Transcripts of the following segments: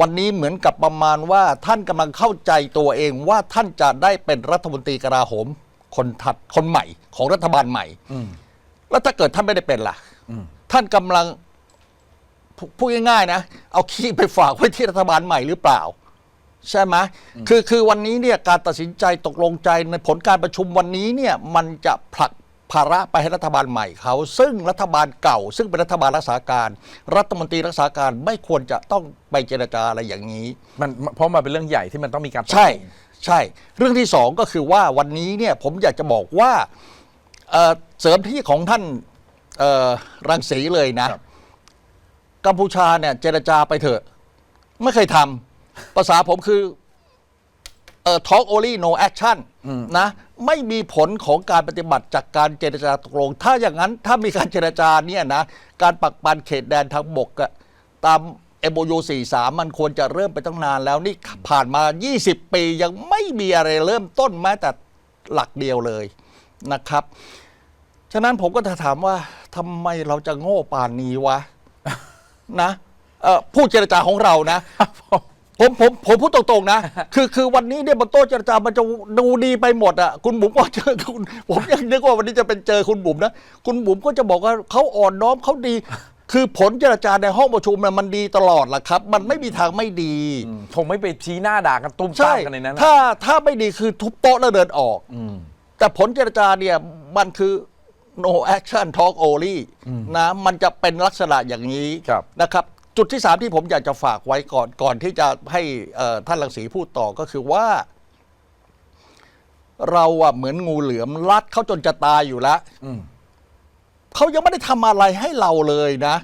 วันนี้เหมือนกับประมาณว่าท่านกำลังเข้าใจตัวเองว่าท่านจะได้เป็นรัฐมนตรีกลาโหม คนถัดคนใหม่ของรัฐบาลใหม่ อืม แล้วถ้าเกิดท่านไม่ได้เป็นล่ะ อืม ท่านกำลังพูพูดง่ายๆนะ เอาขี้ไปฝากไว้ที่รัฐบาลใหม่หรือเปล่า ใช่ไหมคือคือวันนี้เนี่ยการตัดสินใจตกลงใจในผลการประชุมวันนี้เนี่ยมันจะผลัก ภาระไปให้รัฐบาลใหม่เขา ซึ่งรัฐบาลเก่า ซึ่งเป็นรัฐบาลรักษาการ รัฐมนตรีรักษาการไม่ควรจะต้องไปเจรจาอะไรอย่างนี้ มันเพราะมันเป็นเรื่องใหญ่ที่มันต้องมีการตกลงใช่ใช่ เรื่องที่สองก็คือว่าวันนี้เนี่ยผมอยากจะบอกว่าเอ่อเสริมที่ของท่านเอ่อรังสีเลยนะ ครับ กัมพูชาเนี่ยเจรจาไปเถอะ ไม่เคยทำภาษาผมคือเอ่อ talk only no action นะ ไม่มีผลของการปฏิบัติจากการเจรจาตกลง ถ้าอย่างนั้นถ้ามีการเจรจาเนี่ยนะการปักปันเขตแดนทางบกอะตาม MOU 43 มันควรจะเริ่มไปตั้งนานแล้วนี่ผ่านมา 20 ปียังไม่มีอะไรเริ่มต้นแม้แต่หลักเดียวเลยนะครับ ฉะนั้นผมก็จะถามว่าทำไมเราจะโง่ป่านนี้วะ นะเอ่อผู้เจรจาของเรานะ ผมผมผมพูดตรงๆนะ คือคือวันนี้เนี่ยบนโต๊ะเจรจามันจะดูดีไปหมดอะคุณบุ๋มก็เจอคุณผมยังนึกว่าวันนี้จะเป็นเจอคุณบุ๋มนะคุณบุ๋มก็จะบอกว่าเขาอ่อนน้อมเขาดี คือผลเจรจาในห้องประชุมน่ะมันดีตลอดล่ะครับ มันไม่มีทางไม่ดี อืมคงไม่ไปชี้หน้าด่ากันตุ้มใช่ตามกันในนั้นนะถ้าถ้าไม่ดีคือทุบโต๊ะแล้วเดินออก อืม แต่ผลเจรจาเนี่ยมันคือ no action talk only นะมันจะเป็นลักษณะอย่างนี้ครับ นะครับ จุดที่สามที่ผมอยากจะฝากไว้ก่อนก่อนที่จะให้เอ่อท่านรังสีพูดต่อก็คือว่า เราอะเหมือนงูเหลือมรัดเขาจนจะตายอยู่แล้วอืมเขายังไม่ได้ทำอะไรให้เราเลยนะ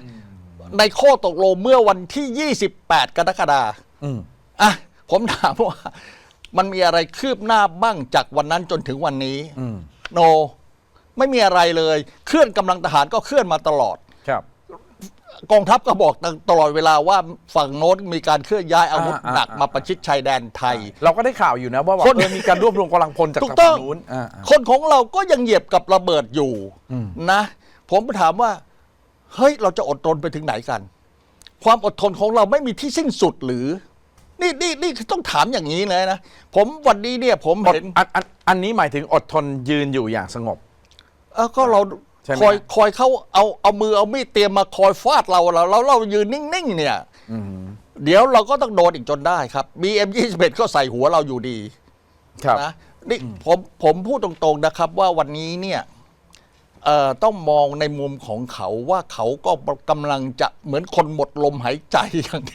ในข้อตกลงเมื่อวันที่ 28 กรกฎาคมอืมอะผมถามว่า มันมีอะไรคืบหน้าบ้างจากวันนั้นจนถึงวันนี้อืมโนไม่มีอะไรเลย เคลื่อนกำลังทหารก็เคลื่อนมาตลอดครับ กองทัพก็บอกตลอดเวลาว่าฝั่งโน้นมีการเคลื่อนย้ายอาวุธอ่าหนักอ่ามาประชิดชายแดนไทย เราก็ได้ข่าวอยู่นะว่าแบบคนเออมีการรวบรวมกำลังพลจากถูกฝั่ต้องงนู้นอ่าอ่าคนของเราก็ยังเหยียบกับระเบิดอยู่อืมนะ ผมถามว่า เฮ้ยเราจะอดทนไปถึงไหนกัน ความอดทนของเราไม่มีที่สิ้นสุดหรือ นี่นี่นี่ต้องถามอย่างนี้เลยนะผมวันนี้เนี่ย ผมอดเห็นอันอันอันนี้หมายถึงอดทนยืนอยู่อย่างสงบเออก็เรา ใช่ไหมคอยคอยเขาเอาเอามือเอามีดเตรียมมาคอยฟาดเราเราเราเรายืนนิ่งๆเนี่ย อืมเดี๋ยวเราก็ต้องโดนอีกจนได้ครับ BM21 ก็ใส่หัวเราอยู่ดีครับ นะนี่ผมผมพูดตรงๆนะครับว่าวันนี้เนี่ยเอ่อต้องมองในมุมของเขาว่าเขาก็กำลังจะเหมือนคนหมดลมหายใจอย่าง